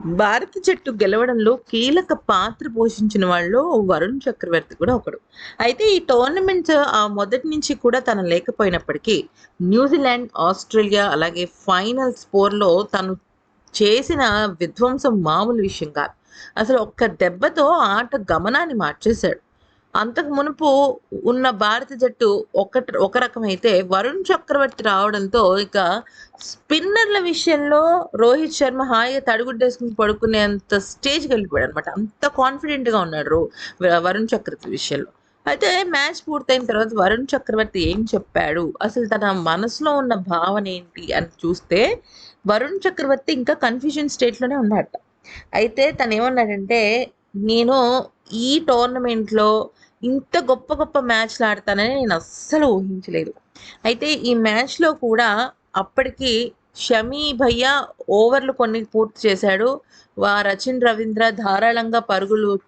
భారత జట్టు గెలవడంలో కీలక పాత్ర పోషించిన వాళ్ళు వరుణ్ చక్రవర్తి కూడా ఒకడు. అయితే ఈ టోర్నమెంట్ ఆ మొదటి నుంచి కూడా తను లేకపోయినప్పటికీ న్యూజిలాండ్ ఆస్ట్రేలియా అలాగే ఫైనల్ స్పోర్లో తను చేసిన విధ్వంసం మామూలు విషయం కాదు. అసలు ఒక్క దెబ్బతో ఆట గమనాన్ని మార్చేశాడు. అంతకు మునుపు ఉన్న భారత జట్టు ఒక ఒక రకమైతే వరుణ్ చక్రవర్తి రావడంతో ఇక స్పిన్నర్ల విషయంలో రోహిత్ శర్మ హాయిగా తడుగుడ్డేసుకుని పడుకునేంత స్టేజ్కి వెళ్ళిపోయాడు అనమాట అంత కాన్ఫిడెంట్గా ఉన్నాడు వరుణ్ చక్రవర్తి విషయంలో. అయితే మ్యాచ్ పూర్తయిన తర్వాత వరుణ్ చక్రవర్తి ఏం చెప్పాడు? అసలు తన మనసులో ఉన్న భావన ఏంటి అని చూస్తే వరుణ్ చక్రవర్తి ఇంకా కన్ఫ్యూజన్ స్టేట్లోనే ఉన్నాడట. అయితే తను ఏమన్నాడంటే నేను ఈ టోర్నమెంట్లో ఇంత గొప్ప గొప్ప మ్యాచ్లు ఆడతానని నేను అస్సలు ఊహించలేదు. అయితే ఈ మ్యాచ్లో కూడా అప్పటికి షమీ భయ్య ఓవర్లు కొన్ని పూర్తి చేశాడు. వా- రచిన్ రవీంద్ర ధారాళంగా పరుగులు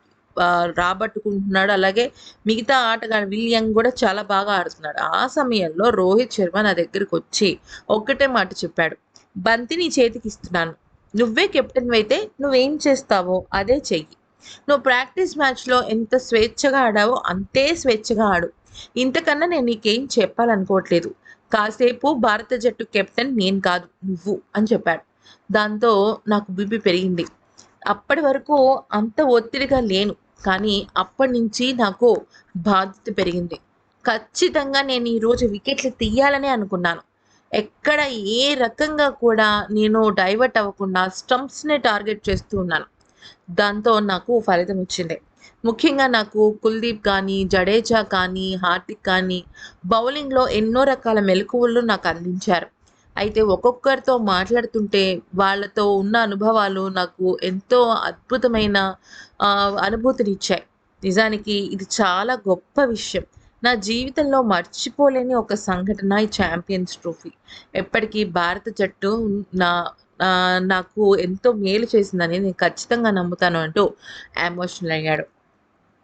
రాబట్టుకుంటున్నాడు. అలాగే మిగతా ఆటగాడు విలియం కూడా చాలా బాగా ఆడుతున్నాడు. ఆ సమయంలో రోహిత్ శర్మ నా దగ్గరికి వచ్చి ఒక్కటే మాట చెప్పాడు. బంతి నీ చేతికి ఇస్తున్నాను. నువ్వే కెప్టెన్ అయితే నువ్వేం చేస్తావో అదే చెయ్యి. నువ్వు ప్రాక్టీస్ మ్యాచ్లో ఎంత స్వేచ్ఛగా ఆడావో అంతే స్వేచ్ఛగా ఆడు. ఇంతకన్నా నేను నీకేం చెప్పాలనుకోవట్లేదు. కాసేపు భారత జట్టు కెప్టెన్ నేను కాదు నువ్వు అని చెప్పాడు. దాంతో నాకు బీపీ పెరిగింది. అప్పటి వరకు అంత ఒత్తిడిగా లేను కానీ అప్పటి నుంచి నాకు బాధ్యత పెరిగింది. ఖచ్చితంగా నేను ఈరోజు వికెట్లు తీయాలని అనుకున్నాను. ఎక్కడ ఏ రకంగా కూడా నేను డైవర్ట్ అవ్వకుండా స్టంప్స్ని టార్గెట్ చేస్తూ ఉన్నాను. దాంతో నాకు ఫలితం ఇచ్చింది. ముఖ్యంగా నాకు కుల్దీప్ కానీ జడేజా కానీ హార్దిక్ కానీ బౌలింగ్లో ఎన్నో రకాల మెలకువలు నాకు అందించారు. అయితే ఒక్కొక్కరితో మాట్లాడుతుంటే వాళ్ళతో ఉన్న అనుభవాలు నాకు ఎంతో అద్భుతమైన అనుభూతినిచ్చాయి నిజానికి ఇది చాలా గొప్ప విషయం. నా జీవితంలో మర్చిపోలేని ఒక సంఘటన ఈ ఛాంపియన్స్ ట్రోఫీ. ఎప్పటికీ భారత జట్టు నా నాకు ఎంతో మేలు చేసిందని నేను ఖచ్చితంగా నమ్ముతాను అంటూ ఎమోషనల్ అయ్యాడు.